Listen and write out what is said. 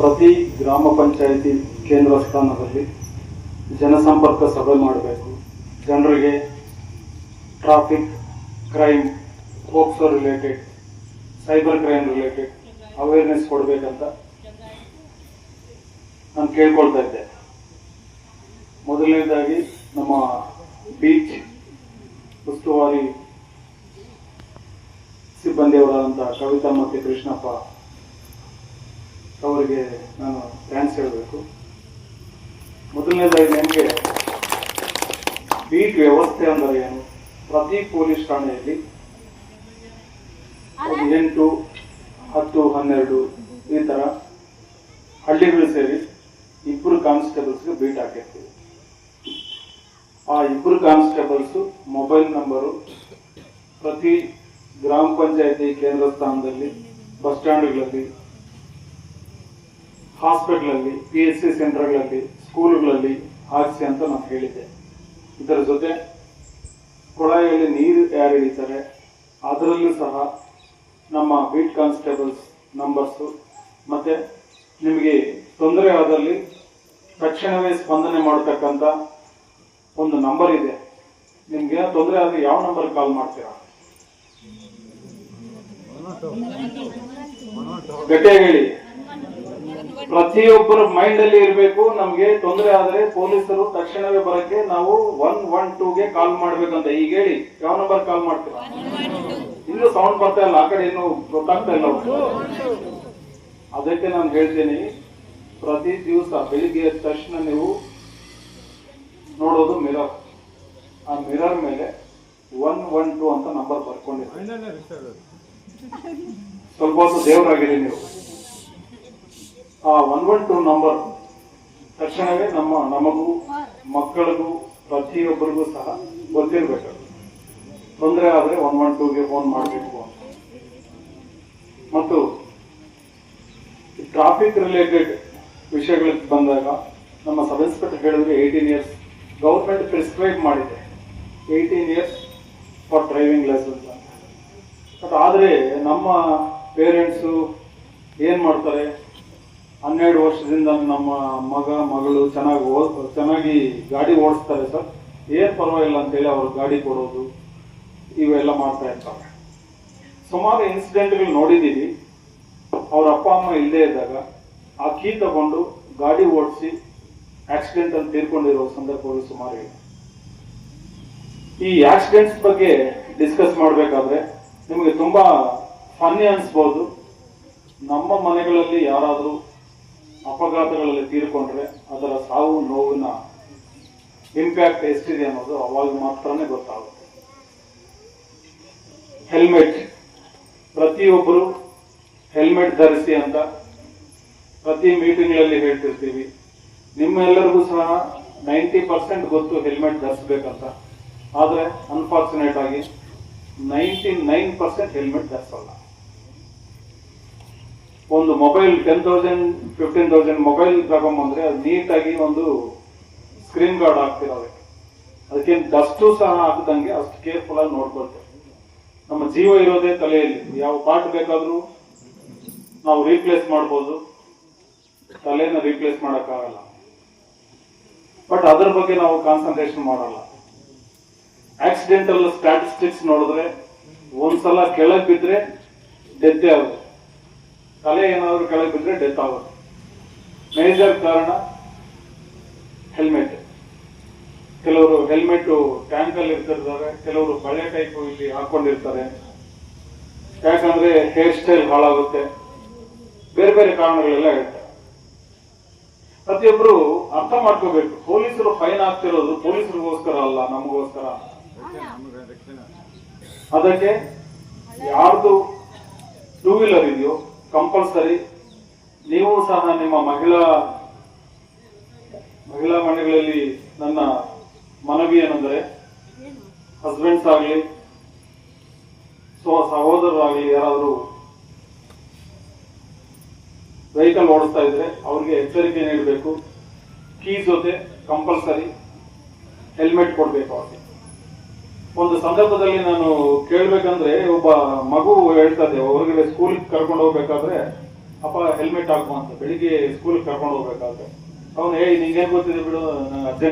ಪ್ರತಿ ಗ್ರಾಮ ಪಂಚಾಯಿತಿ ಕೇಂದ್ರ ಸ್ಥಾನದಲ್ಲಿ ಜನಸಂಪರ್ಕ ಸಭೆ ಮಾಡಬೇಕು. ಜನರಿಗೆ traffic crime POCSO related cyber crime related awareness ಕೊಡಬೇಕಂತ ನಾನು ಕೇಳ್ಕೊಳ್ತಾ ಇದ್ದೆ. ಮೊದಲನೇದಾಗಿ ನಮ್ಮ ಬೀಚ್ ಉಸ್ತುವಾರಿ ಸಿಬ್ಬಂದಿಯವರಾದಂಥ ಕವಿತಾ ಮತ್ತು ಕೃಷ್ಣಪ್ಪ ಅವರಿಗೆ ನಾನು ಥ್ಯಾಂಕ್ಸ್ ಹೇಳಬೇಕು. ಮೊದಲನೇದಾಗಿ ನನಗೆ ಬೀಟ್ ವ್ಯವಸ್ಥೆ ಅಂದರೆ ಏನು? ಪ್ರತಿ ಪೊಲೀಸ್ ಠಾಣೆಯಲ್ಲಿ ಎಂಟು ಹತ್ತು ಹನ್ನೆರಡು ಈ ಥರ ಹಳ್ಳಿಗಳು ಸೇರಿ ಇಬ್ಬರು ಕಾನ್ಸ್ಟೇಬಲ್ಸ್ಗೆ ಬೀಟ್ ಹಾಕಿರ್ತೀವಿ. ಆ ಇಬ್ಬರು ಕಾನ್ಸ್ಟೇಬಲ್ಸು ಮೊಬೈಲ್ ನಂಬರು ಪ್ರತಿ ಗ್ರಾಮ ಪಂಚಾಯತಿ ಕೇಂದ್ರ ಸ್ಥಾನದಲ್ಲಿ ಬಸ್ ಸ್ಟ್ಯಾಂಡ್ಗಳಲ್ಲಿ ಹಾಸ್ಪಿಟ್ಲಲ್ಲಿ ಪಿ ಎಸ್ ಸಿ ಸೆಂಟರ್ಗಳಲ್ಲಿ ಸ್ಕೂಲುಗಳಲ್ಲಿ ಹಾಕಿಸಿ ಅಂತ ನಾನು ಹೇಳಿದ್ದೆ. ಇದರ ಜೊತೆ ಕೊಳಾಯಲ್ಲಿ ನೀರು ಯಾರು ಹಿಡಿತಾರೆ, ಅದರಲ್ಲೂ ಸಹ ನಮ್ಮ ಬೀಟ್ ಕಾನ್ಸ್ಟೇಬಲ್ಸ್ ನಂಬರ್ಸು ಮತ್ತೆ ನಿಮಗೆ ತೊಂದರೆ ಆದಲ್ಲಿ ತಕ್ಷಣವೇ ಸ್ಪಂದನೆ ಮಾಡತಕ್ಕಂಥ ಒಂದು ನಂಬರ್ ಇದೆ. ನಿಮ್ಗೆ ತೊಂದರೆ ಆದ್ರೆ ಯಾವ ನಂಬರ್ ಕಾಲ್ ಮಾಡ್ತೀರಾ? ಗಟ್ಟಿಯಾಗಿ ಹೇಳಿ. ಪ್ರತಿಯೊಬ್ಬರ ಮೈಂಡ್ ಅಲ್ಲಿ ಇರಬೇಕು ನಮಗೆ ತೊಂದರೆ ಆದ್ರೆ ಪೊಲೀಸರು ತಕ್ಷಣವೇ ಬರಕ್ಕೆ ನಾವು ಒನ್ ಒನ್ ಟೂಗೆ ಕಾಲ್ ಮಾಡ್ಬೇಕಂತ. ಈಗ ಹೇಳಿ ಯಾವ ನಂಬರ್ ಕಾಲ್ ಮಾಡ್ತೀರ? ಇಲ್ಲೂ ಸೌಂಡ್ ಬರ್ತಾ ಇಲ್ಲ ಆ ಕಡೆ ಏನು ಗೊತ್ತಾಗ್ತಾ ಇಲ್ಲ ಅದಕ್ಕೆ ನಾನು ಹೇಳ್ತೀನಿ ಪ್ರತಿ ದಿವಸ ಬೆಳಿಗ್ಗೆ ಎದ್ದ ತಕ್ಷಣ ನೀವು ನೋಡೋದು ಮಿರರ್ ಆ ಮಿರರ್ ಮೇಲೆ ಒನ್ ಒನ್ ಟೂ ಅಂತ ನಂಬರ್ ಬರ್ಕೊಂಡಿದ್ದೀವಿ ಸ್ವಲ್ಪ ಹೊತ್ತು ದೇವರಾಗಿರಿ ನೀವು. ಆ ಒನ್ ಒನ್ ಟೂ ನಂಬರ್ ತಕ್ಷಣವೇ ನಮ್ಮ ನಮಗೂ, ಮಕ್ಕಳಿಗೂ, ಪ್ರತಿಯೊಬ್ಬರಿಗೂ ಸಹ ಗೊತ್ತಿರಬೇಕು. ತೊಂದರೆ ಆದರೆ ಒನ್ ಒನ್ ಟೂಗೆ ಫೋನ್ ಮಾಡಬೇಕು ಅಂತ. ಮತ್ತು ಟ್ರಾಫಿಕ್ ರಿಲೇಟೆಡ್ ವಿಷಯಗಳಿಗೆ ಬಂದಾಗ ನಮ್ಮ ಸಬ್ ಇನ್ಸ್ಪೆಕ್ಟರ್ ಹೇಳಿದ್ರೆ ಏಯ್ಟೀನ್ ಇಯರ್ಸ್ ಗೌರ್ಮೆಂಟ್ ಪ್ರಿಸ್ಕ್ರೈಬ್ ಮಾಡಿದೆ. Eighteen years for driving licence ಅಂತ. ಬಟ್ ಆದರೆ ನಮ್ಮ ಪೇರೆಂಟ್ಸು ಏನು ಮಾಡ್ತಾರೆ? ಹನ್ನೆರಡು ವರ್ಷದಿಂದ ನಮ್ಮ ಮಗ, ಮಗಳು ಚೆನ್ನಾಗಿ ಓದ್ ಚೆನ್ನಾಗಿ ಗಾಡಿ ಓಡಿಸ್ತಾರೆ ಸರ್. ಏನು ಪರವಾಗಿಲ್ಲ ಅಂತೇಳಿ ಅವ್ರ ಗಾಡಿ ಕೊಡೋದು, ಇವೆಲ್ಲ ಮಾಡ್ತಾ ಇರ್ತಾರೆ. ಸುಮಾರು ಇನ್ಸಿಡೆಂಟ್ಗಳು ನೋಡಿದ್ದೀವಿ ಅವ್ರ ಅಪ್ಪ, ಅಮ್ಮ ಇಲ್ಲದೆ ಇದ್ದಾಗ ಆ ಕೀ ತಗೊಂಡು ಗಾಡಿ ಓಡಿಸಿ ಆಕ್ಸಿಡೆಂಟ್ ಅಂತ ತೀರ್ಕೊಂಡಿರೋ ಸಂದರ್ಭಗಳು ಸುಮಾರು ಇದೆ. ಈ ಆಕ್ಸಿಡೆಂಟ್ಸ್ ಬಗ್ಗೆ ಡಿಸ್ಕಸ್ ಮಾಡಬೇಕಾದ್ರೆ ನಿಮಗೆ ತುಂಬಾ ಫನ್ನಿ ಅನಿಸ್ಬೋದು. ನಮ್ಮ ಮನೆಗಳಲ್ಲಿ ಯಾರಾದರೂ ಅಪಘಾತಗಳಲ್ಲಿ ತೀರ್ಕೊಂಡ್ರೆ ಅದರ ಸಾವು, ನೋವಿನ ಇಂಪ್ಯಾಕ್ಟ್ ಎಷ್ಟಿದೆ ಅನ್ನೋದು ಅವಾಗ ಮಾತ್ರನೇ ಗೊತ್ತಾಗುತ್ತೆ. ಹೆಲ್ಮೆಟ್ ಪ್ರತಿಯೊಬ್ಬರು ಹೆಲ್ಮೆಟ್ ಧರಿಸಿ ಅಂತ ಪ್ರತಿ ಮೀಟಿಂಗ್ಗಳಲ್ಲಿ ಹೇಳ್ತಿರ್ತೀವಿ. ನಿಮ್ಮೆಲ್ಲರಿಗೂ ಸಹ ನೈಂಟಿ ಪರ್ಸೆಂಟ್ ಗೊತ್ತು ಹೆಲ್ಮೆಟ್ ಧರಿಸ್ಬೇಕಂತ. ಆದರೆ ಅನ್ಫಾರ್ಚುನೇಟ್ ಆಗಿ ನೈಂಟಿ ನೈನ್ ಪರ್ಸೆಂಟ್ ಹೆಲ್ಮೆಟ್ ಧರಿಸಲ್ಲ. ಒಂದು mobile ten thousand fifteen thousand mobile ತಗೊಂಬಂದ್ರೆ ಅದು ನೀಟಾಗಿ ಒಂದು ಸ್ಕ್ರೀನ್ ಗಾರ್ಡ್ ಹಾಕ್ತಿರೋದು ಅದಕ್ಕೆ ಡಸ್ಟು ಸಹ ಹಾಕದಂಗೆ ಅಷ್ಟು ಕೇರ್ಫುಲ್ ಆಗಿ ನೋಡ್ಕೊಳ್ತೇವೆ. ನಮ್ಮ ಜೀವ ಇರೋದೇ ತಲೆಯಲ್ಲಿ. ಯಾವ ಪಾರ್ಟ್ ಬೇಕಾದರೂ ನಾವು ರೀಪ್ಲೇಸ್ ಮಾಡ್ಬೋದು. ತಲೆನ ರೀಪ್ಲೇಸ್ ಮಾಡೋಕ್ಕಾಗಲ್ಲ. ಬಟ್ ಅದರ ಬಗ್ಗೆ ನಾವು ಕಾನ್ಸಂಟ್ರೇಷನ್ ಮಾಡಲ್ಲ. ಆಕ್ಸಿಡೆಂಟಲ್ ಸ್ಟ್ಯಾಟಿಸ್ಟಿಕ್ಸ್ ನೋಡಿದ್ರೆ ಒಂದ್ಸಲ ಕೆಳಗೆ ಬಿದ್ರೆ ಡೆತ್ತೇ ಆಗುತ್ತೆ. ತಲೆ ಏನಾದರೂ ಕೆಳಗೆ ಬಿದ್ದರೆ ಡೆತ್ ಆಗುತ್ತೆ. ಮೇಜರ್ ಕಾರಣ ಹೆಲ್ಮೆಟ್ ಕೆಲವರು ಹೆಲ್ಮೆಟ್ ಟ್ಯಾಂಕಲ್ಲಿ ಇರ್ತಿರ್ತಾರೆ ಕೆಲವರು ಬಳೆ ಟೈಪ್ ಇಲ್ಲಿ ಹಾಕೊಂಡಿರ್ತಾರೆ. ಯಾಕಂದ್ರೆ ಹೇರ್ ಸ್ಟೈಲ್ ಹಾಳಾಗುತ್ತೆ. ಬೇರೆ ಬೇರೆ ಕಾರಣಗಳೆಲ್ಲ ಇರುತ್ತೆ. ಪ್ರತಿಯೊಬ್ರು ಅರ್ಥ ಮಾಡ್ಕೋಬೇಕು. ಪೊಲೀಸರು ಫೈನ್ ಆಗ್ತಿರೋದು ಪೊಲೀಸರಿಗೋಸ್ಕರ ಅಲ್ಲ, ನಮಗೋಸ್ಕರ. ಅದಕ್ಕೆ ಯಾರ್ದು ಟೂ ವೀಲರ್ ಇದೆಯೋ ಕಂಪಲ್ಸರಿ. ನೀವು ಸಹ ನಿಮ್ಮ ಮಹಿಳಾ ಮಹಿಳಾ ಮನೆಗಳಲ್ಲಿ ನನ್ನ ಮನವಿ ಏನಂದ್ರೆ ಹಸ್ಬೆಂಡ್ಸ್ ಆಗಲಿ ಸೊ ಸಹೋದರರಾಗಲಿ ಯಾರಾದರೂ ವೆಹಿಕಲ್ ಓಡಿಸ್ತಾ ಇದ್ರೆ ಅವ್ರಿಗೆ ಎಚ್ಚರಿಕೆ ನೀಡಬೇಕು. ಕೀ ಜೊತೆ ಕಂಪಲ್ಸರಿ ಹೆಲ್ಮೆಟ್ ಕೊಡಬೇಕು ಅವ್ರಿಗೆ. ಒಂದು ಸಂದರ್ಭದಲ್ಲಿ ನಾನು ಕೇಳ್ಬೇಕಂದ್ರೆ ಒಬ್ಬ ಮಗು ಹೇಳ್ತಾ ಇದ್ದೆ ಹೊರಗಡೆ ಸ್ಕೂಲ್ ಕರ್ಕೊಂಡು ಹೋಗ್ಬೇಕಾದ್ರೆ ಅಪ್ಪ ಹೆಲ್ಮೆಟ್ ಹಾಕು ಅಂತ, ಬೆಳಿಗ್ಗೆ ಸ್ಕೂಲ್ ಕರ್ಕೊಂಡು ಹೋಗ್ಬೇಕಾದ್ರೆ. ಅವನು, ಏಯ್ ನಿಂಗೇನ್ ಗೊತ್ತಿದೆ ಬಿಡು ನಾನು ಅರ್ಜೆಂಟ್